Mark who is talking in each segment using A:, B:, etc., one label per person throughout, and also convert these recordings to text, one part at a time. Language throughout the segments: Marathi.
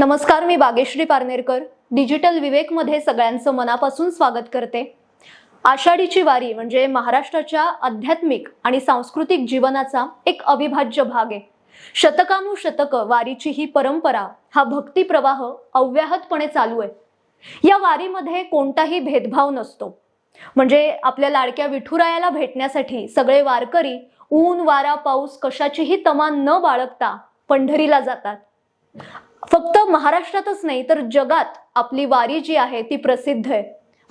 A: नमस्कार मी बागेश्री पारनेरकर. डिजिटल विवेकमध्ये सगळ्यांचं मनापासून स्वागत करते. आषाढीची वारी म्हणजे महाराष्ट्राच्या आध्यात्मिक आणि सांस्कृतिक जीवनाचा एक अविभाज्य भाग आहे. शतकानुशतक वारीची ही परंपरा हा भक्ती प्रवाह अव्याहतपणे चालू आहे. या वारीमध्ये कोणताही भेदभाव नसतो. म्हणजे आपल्या लाडक्या विठुरायाला भेटण्यासाठी सगळे वारकरी ऊन वारा पाऊस कशाचीही तमा न बाळगता पंढरीला जातात. फक्त महाराष्ट्रातच नाही तर जगात आपली वारी जी आहे ती प्रसिद्ध आहे.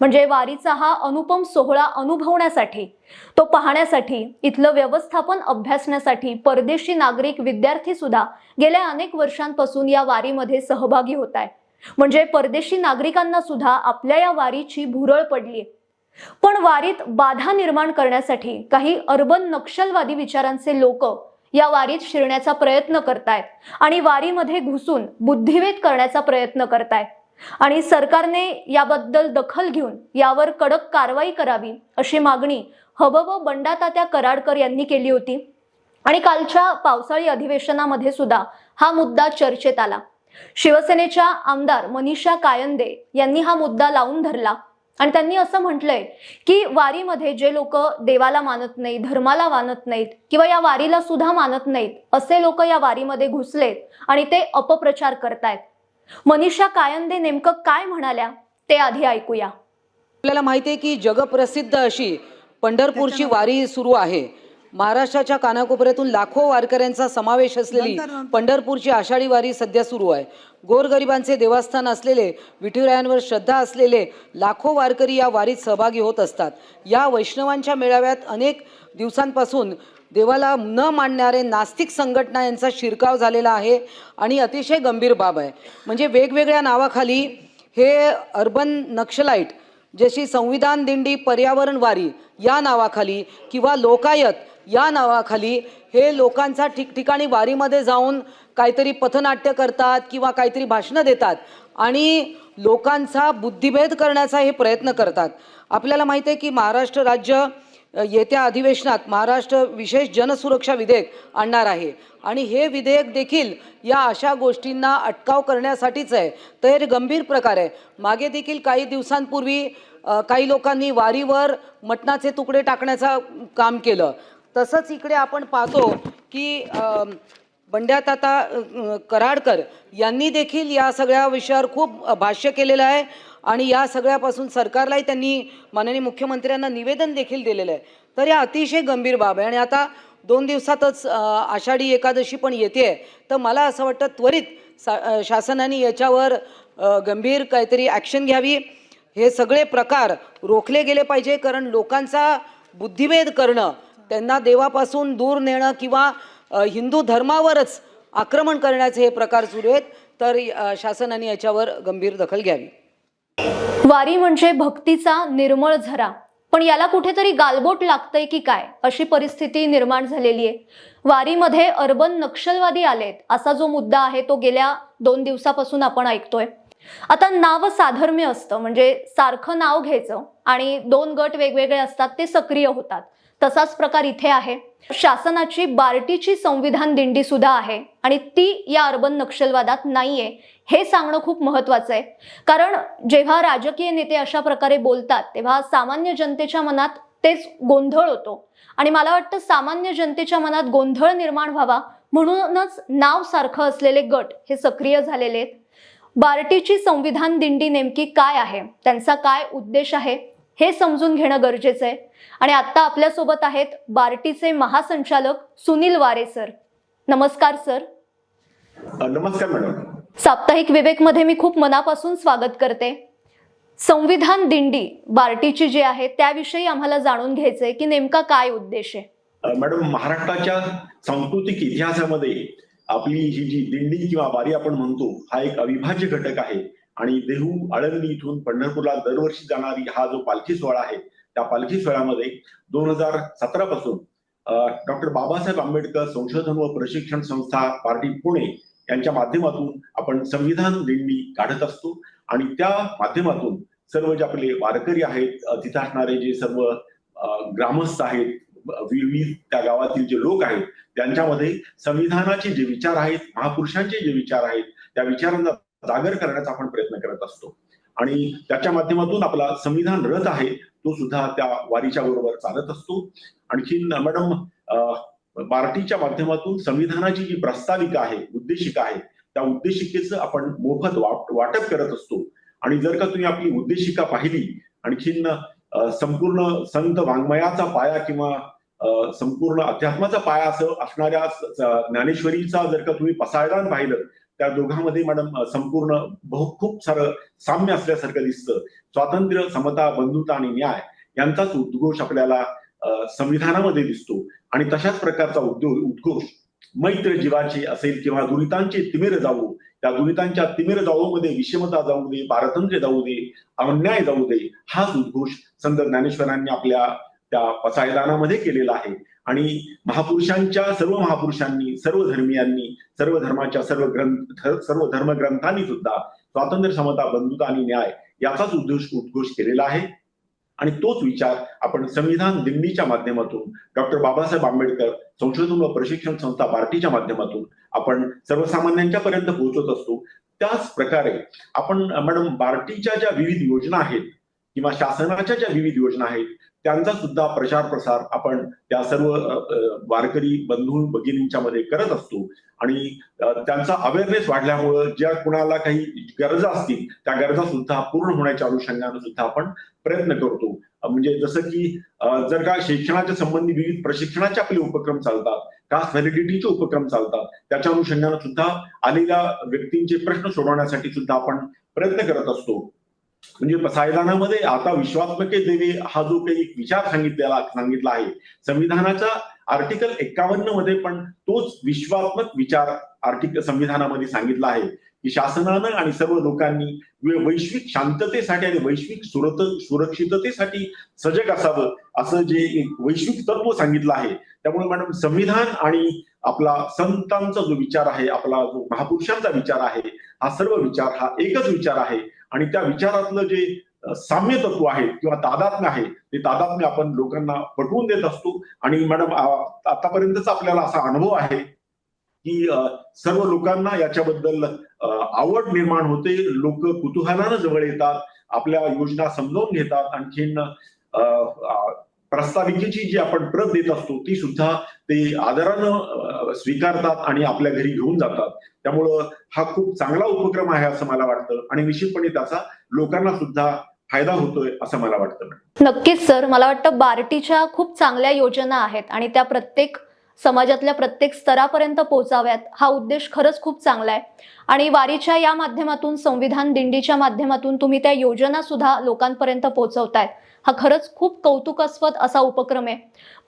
A: म्हणजे वारीचा हा अनुपम सोहळा अनुभवण्यासाठी तो पाहण्यासाठी इथलं व्यवस्थापन अभ्यासण्यासाठी परदेशी नागरिक विद्यार्थी सुद्धा गेल्या अनेक वर्षांपासून या वारीमध्ये सहभागी होत आहे म्हणजे परदेशी नागरिकांना सुद्धा आपल्या या वारीची भुरळ पडली पण वारीत बाधा निर्माण करण्यासाठी काही अर्बन नक्षलवादी विचारांचे लोक या वारीत शिरण्याचा प्रयत्न करतायत आणि वारीमध्ये घुसून बुद्धिवेद करण्याचा प्रयत्न करतायत आणि सरकारने याबद्दल दखल घेऊन यावर कडक कारवाई करावी अशी मागणी हबब बंडातात्या कराडकर यांनी केली होती. आणि कालच्या पावसाळी अधिवेशनामध्ये सुद्धा हा मुद्दा चर्चेत आला. शिवसेनेच्या आमदार मनीषा कायंदे यांनी हा मुद्दा लावून धरला. आणि त्यांनी असं म्हटलंय की वारीमध्ये जे लोक देवाला मानत नाहीत धर्माला मानत नाहीत किंवा या वारीला सुद्धा मानत नाहीत असे लोक या वारीमध्ये घुसलेत आणि ते अपप्रचार करतायत. मनीषा कायंदे नेमकं काय म्हणाल्या ते आधी ऐकूया.
B: आपल्याला माहिती आहे की जगप्रसिद्ध अशी पंढरपूरची वारी सुरू आहे. महाराष्ट्राच्या कानाकोपऱ्यातून लाखो वारकऱ्यांचा समावेश असलेली पंढरपूरची आषाढी वारी सध्या सुरू आहे. गोरगरिबांचे देवस्थान असलेले विठुरायांवर श्रद्धा असलेले लाखो वारकरी या वारीत सहभागी होत असतात. या वैष्णवांच्या मेळाव्यात अनेक दिवसांपासून देवाला न मानणारे नास्तिक संघटना यांचा शिरकाव झालेला आहे आणि अतिशय गंभीर बाब आहे. म्हणजे वेगवेगळ्या नावाखाली हे अर्बन नक्षलाईट जशी संविधान दिंडी पर्यावरण वारी या नावाखाली किंवा लोकायत या नावाखाली हे लोकांचा ठिकठिकाणी वारीमध्ये जाऊन काहीतरी पथनाट्य करतात किंवा काहीतरी भाषणं देतात आणि लोकांचा बुद्धिभेद करण्याचा हे प्रयत्न करतात. आपल्याला माहिती आहे की महाराष्ट्र राज्य येत्या अधिवेशनात महाराष्ट्र विशेष जनसुरक्षा विधेयक आणणार आहे. आणि हे विधेयक देखील या अशा गोष्टींना अटकाव करण्यासाठीच आहे. तर हे गंभीर प्रकार आहे. मागे देखील काही दिवसांपूर्वी काही लोकांनी वारीवर मटणाचे तुकडे टाकण्याचा काम केलं. तसंच इकडे आपण पाहतो की अ, बंड्याताता कराडकर यांनी देखील या सगळ्या विषयावर खूप भाष्य केलेलं आहे आणि या सगळ्यापासून सरकारलाही त्यांनी माननीय मुख्यमंत्र्यांना निवेदन देखील दिलेलं आहे. तर या अतिशय गंभीर बाब आहे आणि आता दोन दिवसातच आषाढी एकादशी पण येते. तर मला असं वाटतं त्वरित सा शासनाने याच्यावर गंभीर काहीतरी ॲक्शन घ्यावी. हे सगळे प्रकार रोखले गेले पाहिजे कारण लोकांचा बुद्धिभेद करणं त्यांना देवापासून दूर नेणं किंवा हिंदू धर्मावरच आक्रमण करण्याचे हे प्रकार सुरू आहेत तर शासनाने याच्यावर गंभीर दखल घ्यावी.
A: वारी म्हणजे भक्तीचा निर्मळ झरा. पण याला कुठेतरी गालबोट लागतंय की काय अशी परिस्थिती निर्माण झालेली आहे. वारीमध्ये अर्बन नक्षलवादी आलेत असा जो मुद्दा आहे तो गेल्या दोन दिवसापासून आपण ऐकतोय. आता नाव साधर्म्य असतं म्हणजे सारखं नाव घ्यायचं आणि दोन गट वेगवेगळे असतात ते सक्रिय होतात. तसाच प्रकार इथे आहे. शासनाची बार्टीची संविधान दिंडी सुद्धा आहे आणि ती या अर्बन नक्षलवादात नाहीये. हे सांगणं खूप महत्वाचं आहे. कारण जेव्हा राजकीय नेते अशा प्रकारे बोलतात तेव्हा सामान्य जनतेच्या मनात तेच गोंधळ होतो. आणि मला वाटतं सामान्य जनतेच्या मनात गोंधळ निर्माण व्हावा म्हणूनच नाव सारखं असलेले गट हे सक्रिय झालेले आहेत. बार्टीची संविधान दिंडी नेमकी काय आहे? त्यांचा काय उद्देश आहे? हे समजून घेणं गरजेचं आहे. आणि आता आपल्यासोबत आहेत बार्टीचे महासंचालक सुनील वारे सर. नमस्कार सर.
C: नमस्कार मॅडम.
A: साप्ताहिक विवेकमध्ये मी खूप मनापासून स्वागत करते. संविधान दिंडी बार्टीची जी आहे त्याविषयी आम्हाला जाणून घ्यायचंय की नेमका काय उद्देश आहे?
C: मॅडम महाराष्ट्राच्या सांस्कृतिक इतिहासामध्ये आपली ही जी दिंडी किंवा वारी आपण म्हणतो हा एक अविभाज्य घटक आहे. आणि देहू आळंदी इथून पंढरपूरला दरवर्षी जाणारी हा जो पालखी सोहळा आहे त्या पालखी सोहळ्यामध्ये दोन हजार सतरा पासून डॉक्टर बाबासाहेब आंबेडकर संशोधन व प्रशिक्षण संस्था पार्टी पुणे यांच्या माध्यमातून आपण संविधान दिंडी काढत असतो. आणि त्या माध्यमातून सर्व जे आपले वारकरी आहेत तिथे असणारे जे सर्व ग्रामस्थ आहेत विविध त्या गावातील जे लोक आहेत त्यांच्यामध्ये संविधानाचे जे विचार आहेत महापुरुषांचे जे विचार आहेत त्या विचारांना
B: जागर करण्याचा आपण प्रयत्न करत असतो. आणि त्याच्या माध्यमातून आपला संविधान रथ आहे तो सुद्धा त्या वारीच्या बरोबर चालत असतो. आणखीन मॅडम पार्टीच्या बार्टीच्या माध्यमातून संविधानाची जी प्रस्ताविका आहे उद्देशिका आहे त्या उद्देशिकेचं आपण मोफत वाटप करत असतो. आणि जर का तुम्ही आपली उद्देशिका पाहिली आणखीन संपूर्ण संत वाङ्मयाचा पाया किंवा संपूर्ण अध्यात्माचा पाया असं असणाऱ्या ज्ञानेश्वरीचा जर का तुम्ही पसायदान पाहिलं त्या दोघांमध्ये मॅडम संपूर्ण बहु खूप सारं साम्य असल्यासारखं दिसतं. स्वातंत्र्य समता बंधुता आणि न्याय यांचाच उद्घोष आपल्याला अं, संविधानामध्ये दिसतो. आणि तशाच प्रकारचा उद्योग उद्घोष मैत्र जीवाची असेल किंवा दुरितांचे तिमिर जाऊ त्या दुरितांच्या तिमिर जाऊमध्ये विषमता जाऊ दे पारतंत्र्य जाऊ दे अन्याय जाऊ दे हाच उद्घोष संत ज्ञानेश्वरांनी आपल्या त्या पसायदानामध्ये केलेला आहे. आणि महापुरुषांच्या सर्व महापुरुषांनी सर्व धर्मियांनी सर्व धर्माच्या सर्व ग्रंथ सर्व धर्मग्रंथांनी सुद्धा स्वातंत्र्य समता बंधुता आणि न्याय याचाच उद्घोष उद्घोष केलेला आहे. आणि तोच विचार आपण संविधान दिंडीच्या माध्यमातून डॉक्टर बाबासाहेब आंबेडकर संशोधन व प्रशिक्षण संस्था बार्टीच्या माध्यमातून आपण सर्वसामान्यांच्या पर्यंत पोहोचत असतो. त्याच प्रकारे आपण मॅडम बार्टीच्या ज्या विविध योजना आहेत किंवा शासनाच्या ज्या विविध योजना आहेत त्यांचा सुद्धा प्रचार प्रसार आपण त्या सर्व वारकरी बंधू भगिनींच्या मध्ये करत असतो. आणि त्यांचा अवेअरनेस वाढल्यामुळं ज्या कुणाला काही गरजा असतील त्या गरजा सुद्धा पूर्ण होण्याच्या अनुषंगाने सुद्धा आपण प्रयत्न करतो. म्हणजे जसं की जर का शिक्षणाच्या संबंधी विविध प्रशिक्षणाचे आपले उपक्रम चालतात कास्ट व्हॅलिडिटीचे उपक्रम चालतात त्याच्या अनुषंगाने सुद्धा आलेल्या व्यक्तींचे प्रश्न सोडवण्यासाठी सुद्धा आपण प्रयत्न करत असतो. म्हणजे संविधानामध्ये आता विश्वात्मके देवी हा जो काही विचार सांगितलेला सांगितला आहे संविधानाचा आर्टिकल एक्कावन्नमध्ये पण तोच विश्वात्मक विचार आर्टिकल संविधानामध्ये सांगितला आहे की शासनानं आणि सर्व लोकांनी वैश्विक शांततेसाठी आणि वैश्विक सुरत सुरक्षिततेसाठी सजग असावं असं जे एक वैश्विक तत्व सांगितलं आहे. त्यामुळे मॅडम संविधान आणि आपला संतांचा जो विचार आहे आपला जो महापुरुषांचा विचार आहे हा सर्व विचार हा एकच विचार आहे आणि त्या विचारातलं जे साम्य तत्व आहे किंवा तादात्म्य आहे ते तादात्म्य आपण लोकांना पटवून देत असतो. आणि मॅडम आतापर्यंतच आपल्याला असा अनुभव आहे की सर्व लोकांना याच्याबद्दल आवड निर्माण होते. लोक कुतूहलानं जवळ येतात आपल्या योजना समजावून घेतात. आणखीन प्रस्ताविकेची जी आपण प्रत देत असतो ती सुद्धा ते आदरानं स्वीकारतात आणि आपल्या घरी घेऊन जातात. त्यामुळं हा खूप चांगला उपक्रम आहे असं मला वाटतं. आणि निश्चितपणे त्याचा लोकांना सुद्धा फायदा होतोय असं मला वाटतं.
A: नक्कीच सर. मला वाटतं बार्टीच्या खूप चांगल्या योजना आहेत आणि त्या प्रत्येक समाजातल्या प्रत्येक स्तरापर्यंत पोहोचाव्यात हा उद्देश खरंच खूप चांगला आहे. आणि वारीच्या या माध्यमातून संविधान दिंडीच्या माध्यमातून तुम्ही त्या योजना सुद्धा लोकांपर्यंत पोहोचवतायत. हा खरंच खूप कौतुकास्पद असा उपक्रम आहे.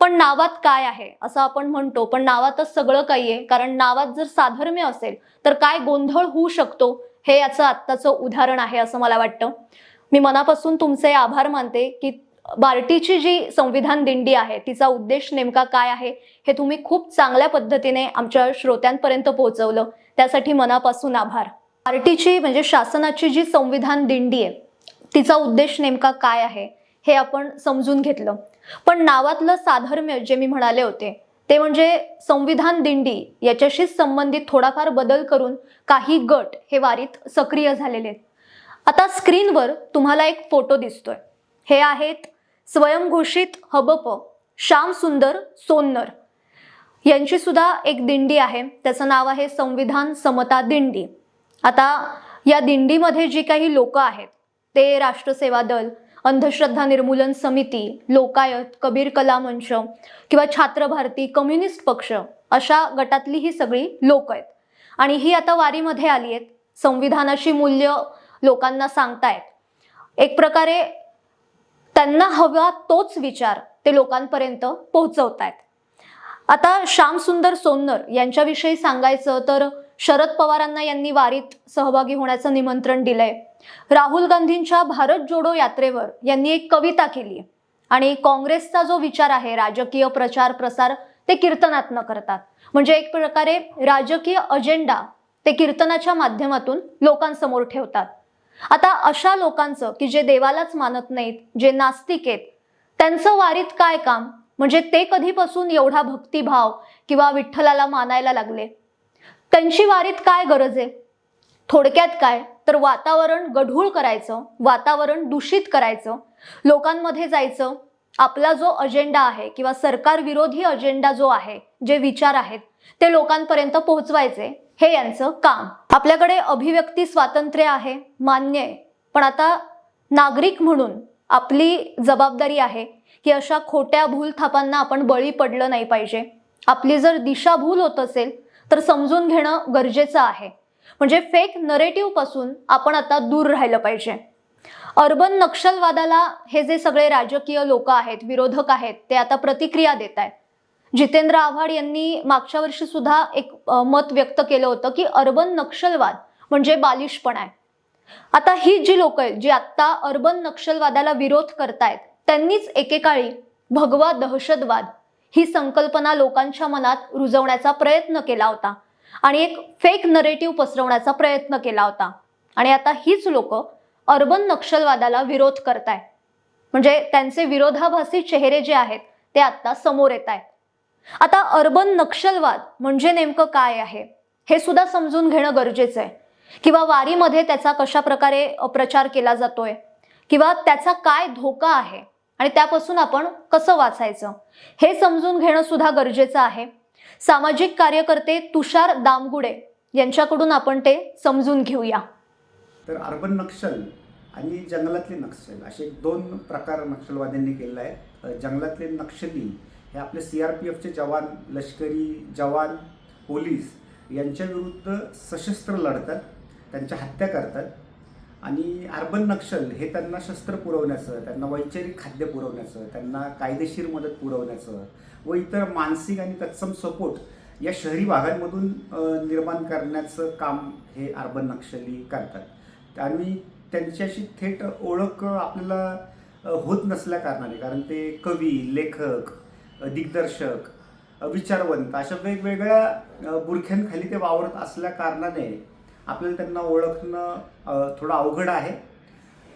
A: पण नावात काय आहे असं आपण म्हणतो पण नावातच सगळं काही आहे. कारण नावात जर साधर्म्य असेल तर काय गोंधळ होऊ शकतो हे याचं आत्ताचं उदाहरण आहे असं मला वाटतं. मी मनापासून तुमचे आभार मानते की बार्टीची जी संविधान दिंडी आहे तिचा उद्देश नेमका काय आहे हे तुम्ही खूप चांगल्या पद्धतीने आमच्या श्रोत्यांपर्यंत पोहोचवलं. त्यासाठी मनापासून आभार. बार्टीची म्हणजे शासनाची जी संविधान दिंडी आहे तिचा उद्देश नेमका काय आहे हे आपण समजून घेतलं. पण नावातलं साधर्म्य जे मी म्हणाले होते ते म्हणजे संविधान दिंडी याच्याशीच संबंधित थोडाफार बदल करून काही गट हे वारीत सक्रिय झालेले आहेत. आता स्क्रीनवर तुम्हाला एक फोटो दिसतोय. हे आहेत स्वयंघोषित हबप श्याम सुंदर सोन्नर. यांची सुद्धा एक दिंडी आहे. त्याचं नाव आहे संविधान समता दिंडी. आता या दिंडीमध्ये जी काही लोक आहेत ते राष्ट्रसेवा दल अंधश्रद्धा निर्मूलन समिती लोकायत कबीर कला मंच किंवा छात्र भारती कम्युनिस्ट पक्ष अशा गटातली ही सगळी लोक आहेत. आणि ही आता वारीमध्ये आली आहेत. संविधानाची मूल्य लोकांना सांगतायत. एक प्रकारे त्यांना हवा तोच विचार ते लोकांपर्यंत पोहोचवतायत. आता श्यामसुंदर सोन्नर यांच्याविषयी सांगायचं तर शरद पवारांना यांनी वारीत सहभागी होण्याचं निमंत्रण दिलंय. राहुल गांधींच्या भारत जोडो यात्रेवर यांनी एक कविता केली आणि काँग्रेसचा जो विचार आहे राजकीय प्रचार प्रसार ते कीर्तनातनं करतात. म्हणजे एक प्रकारे राजकीय अजेंडा ते कीर्तनाच्या माध्यमातून लोकांसमोर ठेवतात. आता अशा लोकांचं की जे देवालाच मानत नाहीत जे नास्तिक आहेत त्यांचं वारीत काय काम? म्हणजे ते कधीपासून एवढा भक्तिभाव किंवा विठ्ठलाला मानायला लागले? त्यांची वारीत काय गरज आहे? थोडक्यात काय? तर वातावरण गढूळ करायचं वातावरण दूषित करायचं लोकांमध्ये जायचं. आपला जो अजेंडा आहे किंवा सरकार विरोधी अजेंडा जो आहे जे विचार आहेत ते लोकांपर्यंत पोहोचवायचे हे यांचं काम. आपल्याकडे अभिव्यक्ती स्वातंत्र्य आहे मान्य आहे. पण आता नागरिक म्हणून आपली जबाबदारी आहे की अशा खोट्या भूलथापांना आपण बळी पडलं नाही पाहिजे. आपली जर दिशाभूल होत असेल तर समजून घेणं गरजेचं आहे. म्हणजे फेक नरेटिव्हपासून आपण आता दूर राहिलं पाहिजे. अर्बन नक्षलवादाला हे जे सगळे राजकीय लोक आहेत विरोधक आहेत ते आता प्रतिक्रिया देत आहेत. जितेंद्र आव्हाड यांनी मागच्या वर्षी सुद्धा एक मत व्यक्त केलं होतं की अर्बन नक्षलवाद म्हणजे बालिशपणा आहे. आता ही जी लोक आहेत जी आत्ता अर्बन नक्षलवादाला विरोध करतायत त्यांनीच एकेकाळी भगवा दहशतवाद ही संकल्पना लोकांच्या मनात रुजवण्याचा प्रयत्न केला होता. आणि एक फेक नरेटिव्ह पसरवण्याचा प्रयत्न केला होता. आणि आता हीच लोक अर्बन नक्षलवादाला विरोध करतायत म्हणजे त्यांचे विरोधाभासी चेहरे जे आहेत ते आता समोर येत आहेत. आता अर्बन नक्षलवाद म्हणजे नेमकं काय आहे? हे सुद्धा समजून घेणं गरजेचं आहे किंवा वारीमध्ये त्याचा कशा प्रकारे प्रचार केला जातोय? किंवा त्याचा काय धोका आहे? आणि त्यापासून आपण कसं वाचायचं? हे समजून घेणं सुद्धा गरजेचं आहे. सामाजिक कार्यकर्ते तुषार दामगुडे यांच्याकडून आपण ते समजून घेऊया.
D: तर अर्बन नक्षल आणि जंगलातले नक्षल असे दोन प्रकार नक्षलवाद्यांनी केलेला आहे जंगलातले नक्षली हे आपले सी आर पी एफचे जवान लष्करी जवान पोलीस यांच्या विरुद्ध सशस्त्र लढतात त्यांच्या हत्या करतात. आणि अर्बन नक्षल हे त्यांना शस्त्र पुरवण्याचं त्यांना वैचारिक खाद्य पुरवण्याचं त्यांना कायदेशीर मदत पुरवण्याचं व इतर मानसिक आणि तत्सम सपोर्ट या शहरी भागांमधून निर्माण करण्याचं काम हे अर्बन नक्षली करतात. आणि त्यांच्याशी थेट ओळख आपल्याला होत नसल्या कारणाने कारण ते कवी लेखक दिग्दर्शक विचारवंत अशा वेगवेगळ्या बुरख्यांखाली ते वावरत असल्या कारणाने आपल्याला त्यांना ओळखणं थोडं अवघड आहे.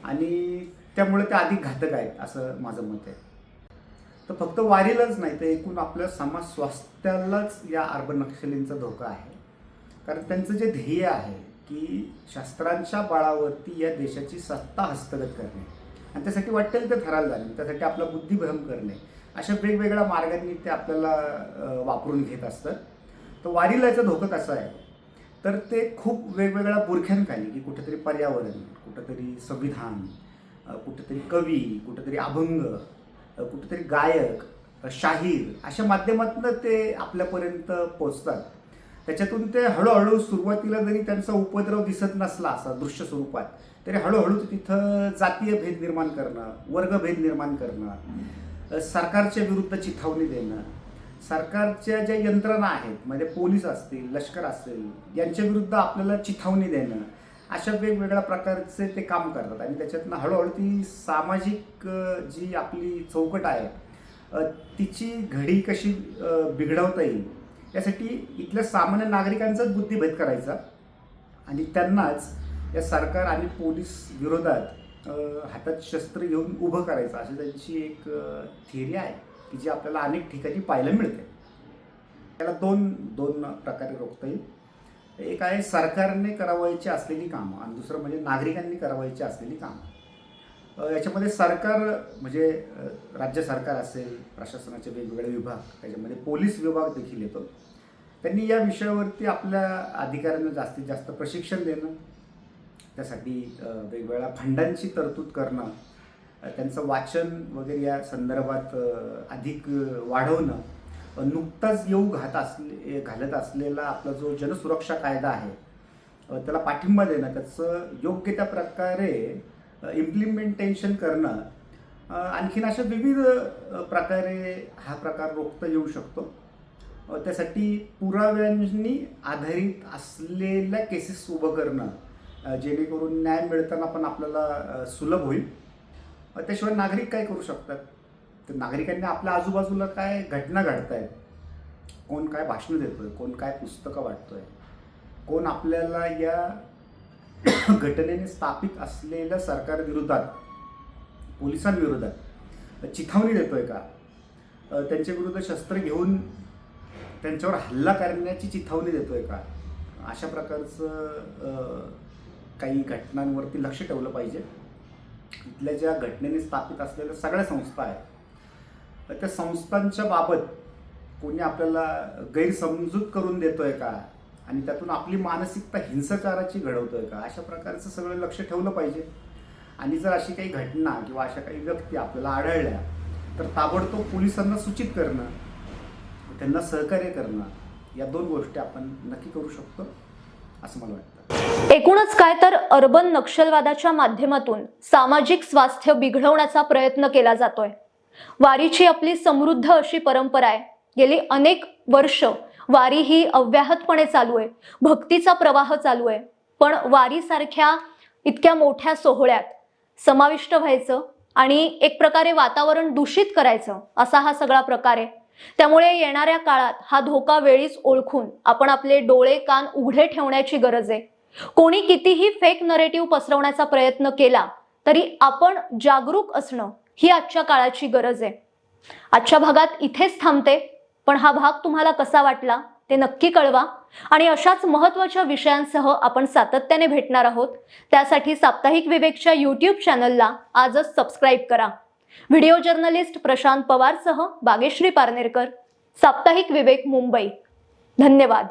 D: आणि त्यामुळे ते अधिक घातक आहेत असं माझं मत आहे. तर फक्त वारीलाच नाही तर एकूण आपल्या समाज स्वास्थ्यालाच या अर्बन नक्षलींचा धोका आहे. कारण त्यांचं जे ध्येय आहे की शास्त्रांच्या बळावरती या देशाची सत्ता हस्तगत करणे. आणि त्यासाठी वाटेल ते थराला जाणे त्यासाठी आपला बुद्धिभ्रम करणे. अशा वेगवेगळ्या मार्गांनी ते आपल्याला वापरून घेत असतात. तर वारीला याचा धोका कसा आहे? तर ते खूप वेगवेगळ्या बुरख्यांखाली की कुठेतरी पर्यावरण कुठंतरी संविधान कुठंतरी कवी कुठंतरी अभंग कुठेतरी गायक शाहीर अशा माध्यमातून ते आपल्यापर्यंत पोचतात त्याच्यातून ते हळूहळू सुरुवातीला जरी त्यांचा उपद्रव दिसत नसला असा दृश्य स्वरूपात तरी हळूहळू तिथं जातीय भेद निर्माण करणं वर्गभेद निर्माण करणं सरकारच्या विरुद्ध चिथावणी देणं सरकारच्या ज्या यंत्रणा आहेत म्हणजे पोलीस असतील लष्कर असतील यांच्या विरुद्ध आपल्याला चिथावणी देणं अशा वेगवेगळ्या प्रकारचे ते काम करतात. आणि त्याच्यातनं हळूहळू ती सामाजिक जी आपली चौकट आहे तिची घडी कशी बिघडवता येईल यासाठी इथल्या सामान्य नागरिकांचाच बुद्धिभेद करायचा. आणि त्यांनाच या सरकार आणि पोलीस विरोधात हातात शस्त्र घेऊन उभं करायचं अशी त्यांची एक थिअरी आहे की जी आपल्याला अनेक ठिकाणी पाहायला मिळते. त्याला दोन दोन प्रकारे रोखता येईल. एक आहे सरकारने करावायची असलेली कामं आणि दुसरं म्हणजे नागरिकांनी करावायची असलेली कामं. याच्यामध्ये सरकार म्हणजे राज्य सरकार असेल प्रशासनाचे वेगवेगळे विभाग त्याच्यामध्ये पोलीस विभाग देखील येतो. त्यांनी या विषयावरती आपल्या अधिकाऱ्यांना जास्तीत जास्त प्रशिक्षण देणं त्यासाठी वेगवेगळ्या फंडांची तरतूद करणं त्यांचं वाचन वगैरे या संदर्भात अधिक वाढवणं नुकताच येऊ घात असले घालत असलेला आपला जो जनसुरक्षा कायदा आहे त्याला पाठिंबा देणं त्याचं योग्य त्या प्रकारे इम्प्लिमेंटेशन करणं आणखीन अशा विविध प्रकारे हा प्रकार रोखता येऊ शकतो. त्यासाठी पुराव्यांनी आधारित असलेल्या केसेस उभं करणं जेणेकरून न्याय मिळताना पण आपल्याला सुलभ होईल. त्याशिवाय नागरिक काय करू शकतात? तर नागरिकांनी आपल्या आजूबाजूला काय घटना घडत आहेत कोण काय भाषणं देतोय? कोण काय पुस्तकं वाटतोय कोण आपल्याला या घटनेने स्थापित असलेल्या सरकारविरोधात पोलिसांविरोधात चिथावणी देतोय का? त्यांच्याविरुद्ध त्यांच्या विरुद्ध शस्त्र घेऊन त्यांच्यावर हल्ला करण्याची चिथावणी देतोय का? अशा प्रकारचं काही घटनांवरती लक्ष ठेवलं पाहिजे. इथल्या ज्या घटनेने स्थापित असलेल्या सगळ्या संस्था आहेत त्या संस्थांच्या बाबत कोणी आपल्याला गैरसमजूत करून देतोय का? आणि त्यातून आपली मानसिकता हिंसाचाराची घडवतोय का? अशा प्रकारचं सगळं लक्ष ठेवलं पाहिजे. आणि जर अशी काही घटना किंवा अशा काही व्यक्ती आपल्याला आढळल्या तर ताबडतोब पोलिसांना सूचित करणं त्यांना सहकार्य करणं या दोन गोष्टी आपण नक्की करू शकतो असं मला वाटतं.
A: एकूणच काय तर अर्बन नक्षलवादाच्या माध्यमातून सामाजिक स्वास्थ्य बिघडवण्याचा प्रयत्न केला जातोय. वारीची आपली समृद्ध अशी परंपरा आहे. गेली अनेक वर्ष वारी ही अव्याहतपणे चालू आहे. भक्तीचा प्रवाह चालू आहे. पण वारीसारख्या इतक्या मोठ्या सोहळ्यात समाविष्ट व्हायचं आणि एक प्रकारे वातावरण दूषित करायचं असा हा सगळा प्रकार आहे. त्यामुळे येणाऱ्या काळात हा धोका वेळीच ओळखून आपण आपले डोळे कान उघडे ठेवण्याची गरज आहे. कोणी कितीही फेक नरेटिव्ह पसरवण्याचा प्रयत्न केला तरी आपण जागरूक असणं ही आजच्या काळाची गरज आहे. आजच्या भागात इथेच थांबते पण हा भाग तुम्हाला कसा वाटला ते नक्की कळवा आणि अशाच महत्त्वाच्या विषयांसह आपण सातत्याने भेटणार आहोत. त्यासाठी साप्ताहिक विवेकच्या यूट्यूब चॅनलला आजच सबस्क्राईब करा. व्हिडिओ जर्नलिस्ट प्रशांत पवारसह बागेश्री पारनेरकर. साप्ताहिक विवेक मुंबई. धन्यवाद.